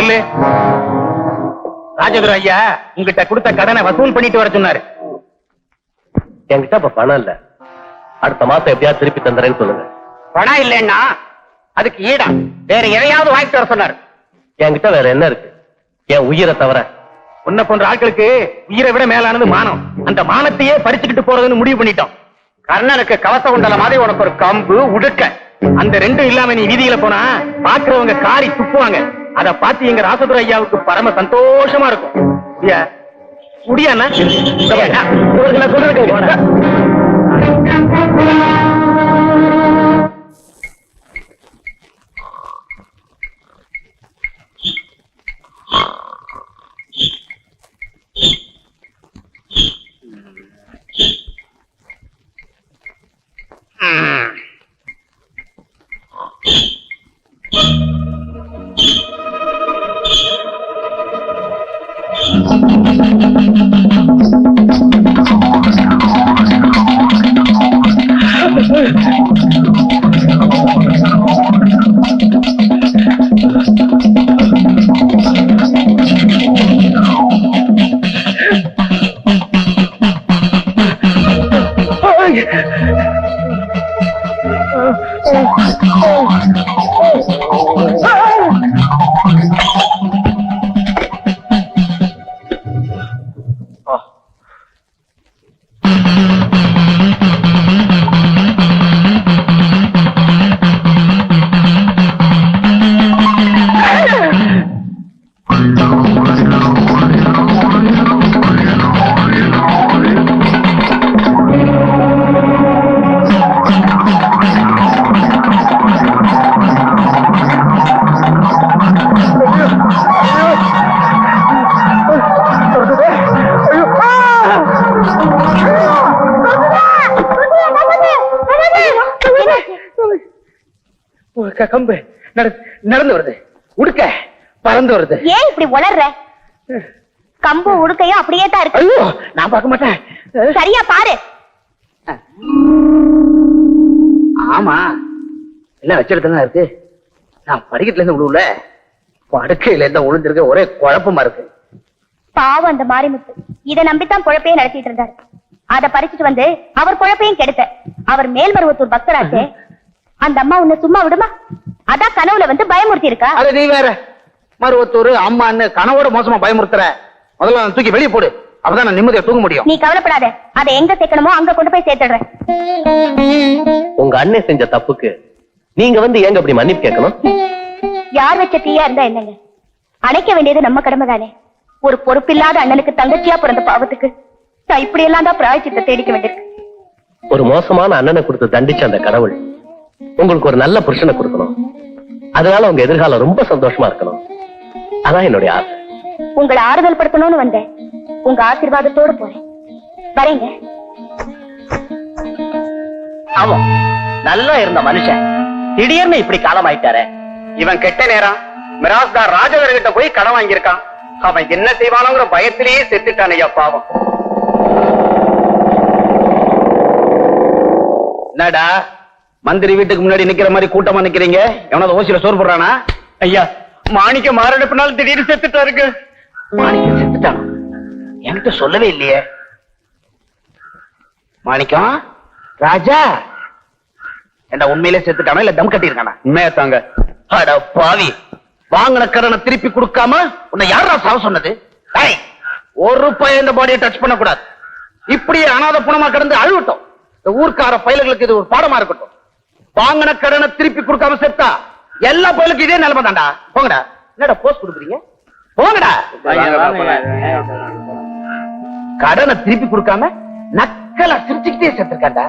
இல்லு ராஜதுரை ஐயா உங்ககிட்ட கொடுத்த கடனை வசூல் பண்ணிட்டு வர சொன்னாரு. என்கிட்ட இப்ப பணம் இல்ல. அடுத்த மாசம் எப்படியாவது திருப்பி தந்துறேன்னு சொல்லுங்க. பணம் இல்லைன்னா அதுக்கு ஈடா. வேற எதையாவது வாங்கிட்டு வர சொன்னாரு. என்கிட்ட வேற என்ன இருக்கு? என் உயிரை தவிர. உன்னை போன்ற ஆட்களுக்கு உயிரை விட மேலானது மானம். அந்த மானத்தையே பறிச்சுக்கிட்டு போறதுன்னு முடிவு பண்ணிட்டோம். கர்ணனுக்கு கவச குண்டல மாதிரி உனக்கு ஒரு கம்பு உடுக்க. அந்த ரெண்டும் இல்லாம நீ வீதியில போனா பாக்குறவங்க காரி துப்புவாங்க. அத பார்த்து எங்க ராசதுர ஐயாவுக்கு பரம சந்தோஷமா இருக்கும். முடியா முடியாண்ணா நடந்து வருது. உடுக்க. பறந்து வருது. ஏன் இப்படி உளர்ற? கம்பு உடுக்கையும் அப்படியே தான் இருக்கு. ஐயோ நான் பார்க்க மாட்டேன். சரியா பாரு. ஆமா. எல்லாம் வச்சிடத்துல இருக்கு. நான் படிக்கட்டுல இருந்து விழுவுல. படுக்கையில இருந்தா விழுந்திருக்க ஒரே குழப்பமா இருக்கு. பாவம் அந்த மாரிமுத்து. இத நம்பித்தான் பொழப்பையே நடத்திட்டு இருந்தார். அத பறிச்சுட்டு வந்து அவர் பொழப்பையும் கெடுத்த. அவர் மேல்மருவத்தூர் பக்தராச்சே. அந்த அம்மா உன்னை சும்மா விடுமா? அதான் கனவுல வந்து பயமுறுத்தி இருக்கா அட நீ வேற. மருவத்தூர் அம்மான்னு கனவோட மோசமா பயமுறுத்துற. முதல்ல தூக்கி வெளியே போடு. அப்பதான் நான் நிம்மதியா தூங்க முடியும். நீ கவலைப்படாத. அதை எங்க சேர்க்கணுமோ அங்க கொண்டு போய் சேர்த்துடுறேன். உங்க அண்ணன் செஞ்ச தப்புக்கு நீங்க வந்து ஏங்க இப்படி மன்னிப்பு கேட்கணும்? யார் வச்ச தீயா இருந்தா என்னங்க? அணைக்க வேண்டியது நம்ம கடமை தானே. ஒரு பொறுப்பில்லாத அண்ணனுக்கு தங்கச்சியா பிறந்த பாவத்துக்கு நான் இப்படி எல்லாம் தான் பிராய்ச்சித்தை தேடிக்க வேண்டியிருக்கு. ஒரு மோசமான அண்ணனை கொடுத்து தண்டிச்ச அந்த கடவுள் உங்களுக்கு ஒரு நல்ல புருஷனை கொடுக்கணும். அதனால உங்க எதிர்காலம் ரொம்ப சந்தோஷமா இருக்கணும். அதான் என்னுடைய ஆசை. உங்களை ஆறுதல் படுத்தணும்னு வந்தேன். உங்க ஆசீர்வாதத்தோட போறேன். வரேங்க. ஆமா. நல்லா இருந்த மனுஷன். திடீர்னு இப்படி காலம் ஆயிட்டாரே இவன் கெட்ட நேரம். மிராஸ்தார் ராஜவர் கிட்ட போய் கடன் வாங்கியிருக்கான். அவன் என்ன செய்வானோங்கிற பயத்திலேயே செத்துட்டான் ஐயா பாவம். என்னடா? மந்திரி வீட்டுக்கு முன்னாடி நிக்கிற மாதிரி கூட்டமா நிக்கிறீங்க? எவனாவது ஓசியில சோறு போடுறானா? ஐயா மாணிக்க மாரடைப்புனால திடீர்னு செத்துட்டாருங்க மாணிக்கம் செத்துட்டானா என்கிட்ட சொல்லவே இல்லையே. மாணிக்கம் ராஜா! என்ன உண்மையிலே செத்துட்டானா இல்ல தம் கட்டியிருக்கானா? உண்மையா தாங்க. அட பாவி! வாங்கின கடனை திருப்பி கொடுக்காம உன்னை யாரா சாவ சொன்னது? ஒரு பையன் இந்த பாடியை டச் பண்ண கூடாது இப்படியே அனாத புணமா கிடந்து அழுவட்டும் இந்த ஊர்க்கார பயல்களுக்கு இது ஒரு பாடமா இருக்கட்டும். வாங்கின கடனை திருப்பி கொடுக்காம செத்தா? எல்லா பயலுக்கும் இதே நிலைமை தான்டா. போங்கடா. என்னடா போஸ்ட் கொடுக்குறீங்க? போங்கடா. கடனை திருப்பி கொடுக்காம நக்கலா சிரிச்சுக்கிட்டே செத்துருக்காண்டா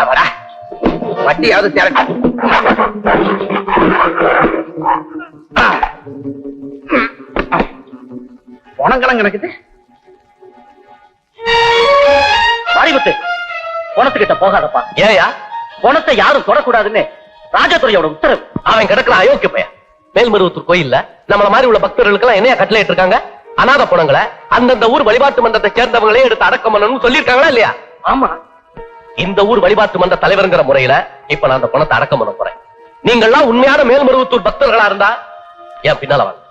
அவடா வட்டியாவது திறக்க உனங்கலாம் கணக்குது பணத்துக்கிட்ட போகாதப்பா. ஏயா பணத்தை யாரும் தொடக்கூடாதுன்னு ராஜதுரையோட உத்தரவு. அவன் கிடக்குற அயோக்கிய பையன். மேல்மருவத்தூர் கோயில்ல நம்மள மாதிரி உள்ள பக்தர்களுக்கு என்னையா கட்டளை இருக்காங்க? அநாத பணங்களை அந்தந்த ஊர் வழிபாட்டு மன்றத்தை சேர்ந்தவங்களே எடுத்து அடக்கம் பண்ணணும்னு சொல்லியிருக்காங்களா இல்லையா? ஆமா. இந்த ஊர் வழிபாட்டு மன்ற தலைவருங்கிற முறையில இப்ப நான் அந்த பணத்தை அடக்கம் பண்ண போறேன். நீங்கள்லாம் உண்மையான மேல்மருவத்தூர் பக்தர்களா இருந்தா என் பின்னால வாங்க.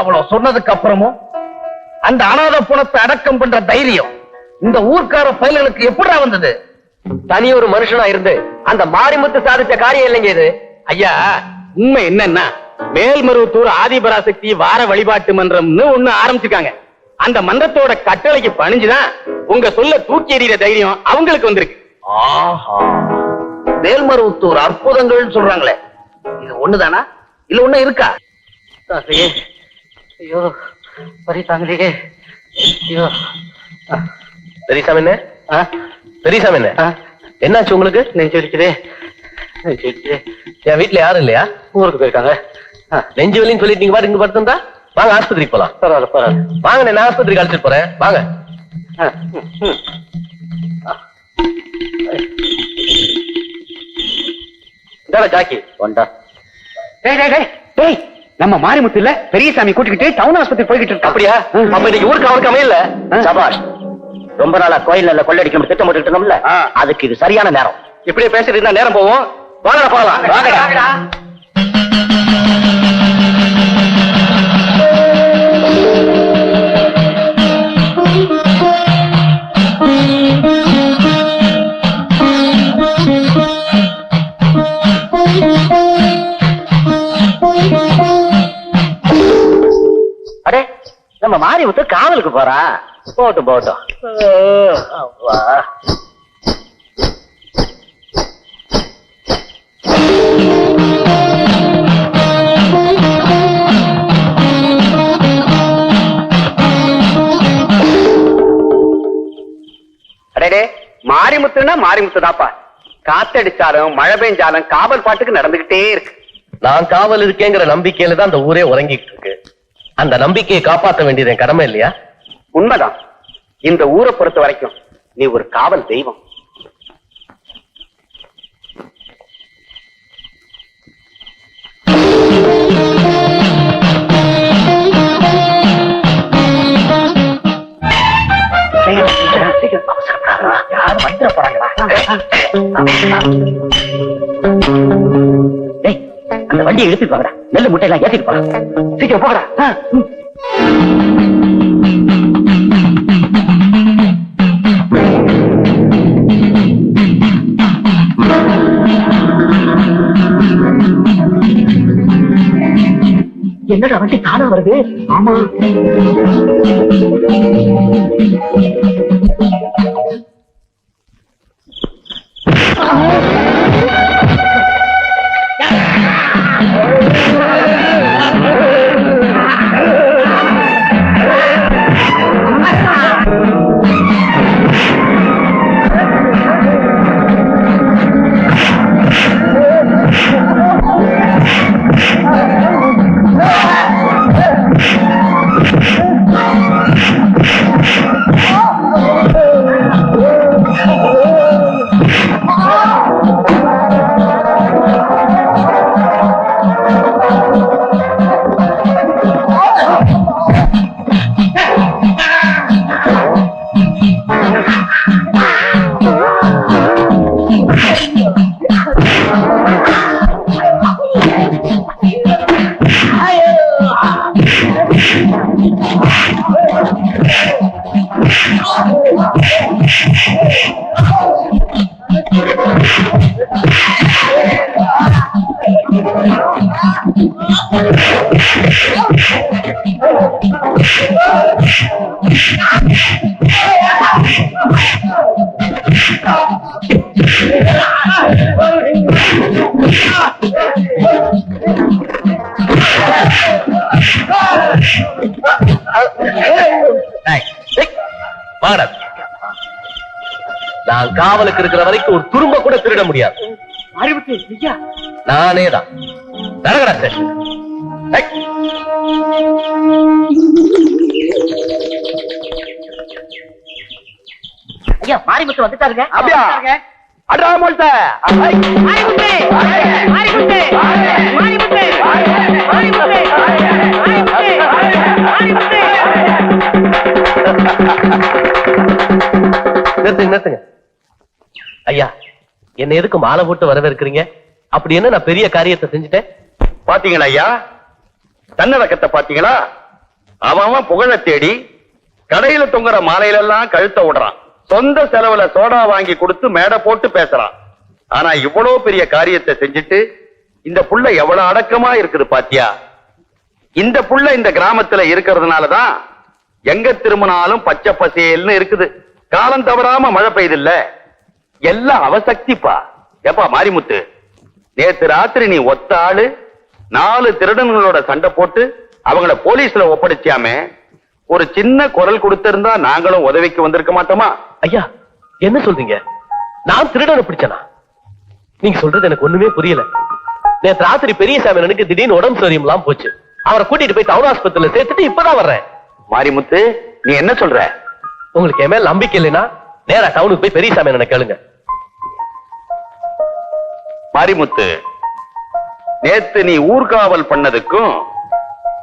அவ்வளவு சொன்னதுக்கு அப்புறமும் அந்த அனாதை புணத்தை அடக்கம் பண்ற தைரியம் இந்த ஊர்க்கார பயல்களுக்கு எப்படா வந்தது? தனி ஒரு மனுஷனா இருந்து அந்த மாரிமுத்து சாதிச்ச காரியம் இல்லைங்க இது. ஐயா உண்மை என்னன்னா மேல்மருவத்தூர் ஆதிபராசக்தி வார வழிபாட்டு மன்றம்னு ஒண்ணு ஆரம்பிச்சிருக்காங்க. அந்த மன்றத்தோட கட்டளைக்கு பணிஞ்சுதான் உங்க சொல்ல தூக்கி எறிகிற தைரியம் அவங்களுக்கு வந்திருக்கு. ஆஹா. மேல்மருவத்தூர் அற்புதங்கள் சொல்றாங்களே. இது ஒண்ணுதானா? இல்ல ஒண்ணு இருக்கா? ஐயோ தாங்கலையே ஐயோ. பெரியசாமி என்ன? பெரியசாமி என்ன? என்னாச்சு உங்களுக்கு? நெஞ்சு வலிக்குதே. நெஞ்சு வலிக்குதே. என் வீட்டுல யாரும் இல்லையா? ஊருக்கு போயிருக்காங்க. நெஞ்சு வலின்னு சொல்லிட்டு நீங்க பாட்டு இங்க படுத்திருந்தா? வாங்க ஆஸ்பத்திரிக்கு போலாம். பரவாயில்ல பரவாயில்ல. வாங்க நான் ஆஸ்பத்திரிக்கு அழைச்சிட்டு போறேன். வாங்க. ஆ, ம், ம். இந்தாடா ஜாக்கி. வந்தா டேய் டேய் டேய். டேய். நம்ம மாரிமுத்து இல்ல பெரியசாமி கூட்டிக்கிட்டு டவுன் ஆஸ்பத்திரி போய்கிட்டு இருக்கா. அப்படியா? அப்ப இன்னைக்கு ஊருக்கு அவருக்கு அமையல. சபாஷ் ரொம்ப நாளா கோயில் நல்ல கொள்ளடிக்க திட்டம் போட்டுட்டு இருந்தோம்ல. அதுக்கு இது சரியான நேரம். இப்படியே பேசிட்டு இருந்தா நேரம் போவோம் வாங்கடா போகலாம். வாங்கடா. அடே நம்ம மாரிமுத்து காவலுக்கு போறா. போட்டும் போட்டும் அடே அடடே மாரிமுத்துனா மாரிமுத்து தாப்பா காத்தடிச்சாலும் மழை பெஞ்சாலும் காவல் பாட்டுக்கு நடந்துகிட்டே இருக்கு. நான் காவல் இருக்கேங்கிற நம்பிக்கையில தான் அந்த ஊரே உறங்கிட்டு இருக்கு. அந்த நம்பிக்கையை காப்பாற்ற வேண்டியது என் கடமை இல்லையா உண்மைதான் இந்த ஊரை பொறுத்த வரைக்கும் நீ ஒரு காவல் தெய்வம். யாரும் வந்துட போறாங்கடா. வண்டியை எடுத்துட்டு வாங்கடா. நெல்லு முட்டையெல்லாம் ஏத்திட்டு போறா சீக்கிரம் போகடா. என்னடா வண்டி தானா வருது? ஆமா. நான் காவலுக்கு இருக்கிற வரைக்கும் ஒரு துரும்ப கூட திருட முடியாது. நானே தான் நடக்கடா ஸ்டேஷன் ஐயா மாரிமுத்து வந்துட்டாருங்க. அப்படியா? அடா மொல்ட்ட மாரிமுத்து மாரிமுத்து மாரிமுத்து மாரிமுத்து நிறுத்துங்க நிறுத்துங்க. ஐயா என்ன எதுக்கு மாலை போட்டு வரவேற்கிறீங்க? அப்படி என்ன நான் பெரிய காரியத்தை செஞ்சுட்டேன்? பாத்தீங்களா ஐயா? தன்னடக்கத்தை பாத்தீங்களா? அவன் அவன் புகழ தேடி கடையில தொங்குற மாலையில எல்லாம் கழுத்த விடுறான். சொந்த செலவுல சோடா வாங்கி கொடுத்து மேடை போட்டு பேசுறான் ஆனா இவ்வளவு பெரிய காரியத்தை செஞ்சுட்டு இந்த புள்ள எவ்வளவு அடக்கமா இருக்குது பாத்தியா? இந்த புள்ள இந்த கிராமத்துல இருக்கிறதுனாலதான் எங்க திரும்பினாலும் பச்சை பசேல்னு இருக்குது. காலம் தவறாம மழை பெய்யுதில்ல எல்லாம் அவசக்திப்பா. ஏப்பா மாரிமுத்து நேத்து ராத்திரி நீ ஒத்த ஆளு நாலு திருடன்களோட சண்டை போட்டு அவங்கள போலீஸ்ல ஒப்படைச்சாமே ஒரு சின்ன குரல் கொடுத்திருந்தா நாங்களும் உதவிக்கு வந்திருக்க மாட்டோமா? ஐயா என்ன சொல்றீங்க? நான் திருடனை பிடிச்சனா? நீங்க சொல்றது எனக்கு ஒண்ணுமே புரியல. நேத்து ராத்திரி பெரிய சாமியனுக்கு திடீர்னு உடம்பு சரியில்லாம போச்சு. அவரை கூட்டிட்டு போய் டவுன் ஆஸ்பத்திரியில சேர்த்துட்டு இப்பதான் வர்றேன். மாரிமுத்து நீ என்ன சொல்ற? உங்களுக்கு என் மேல நம்பிக்கை இல்லைன்னா நேரா டவுனுக்கு போய் பெரிய சாமியனை கேளுங்க. மாரிமுத்து நேத்து நீ ஊர்காவல் பண்ணதுக்கும்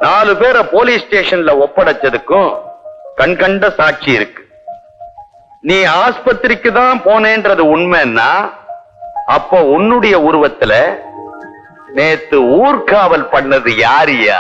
நாலு பேரை போலீஸ் ஸ்டேஷன்ல ஒப்படைச்சதுக்கும் கண்கண்ட சாட்சி இருக்கு. நீ ஆஸ்பத்திரிக்கு தான் போனேன்றது உண்மைன்னா அப்ப உன்னுடைய உருவத்துல நேத்து ஊர்காவல் பண்ணது யாரியா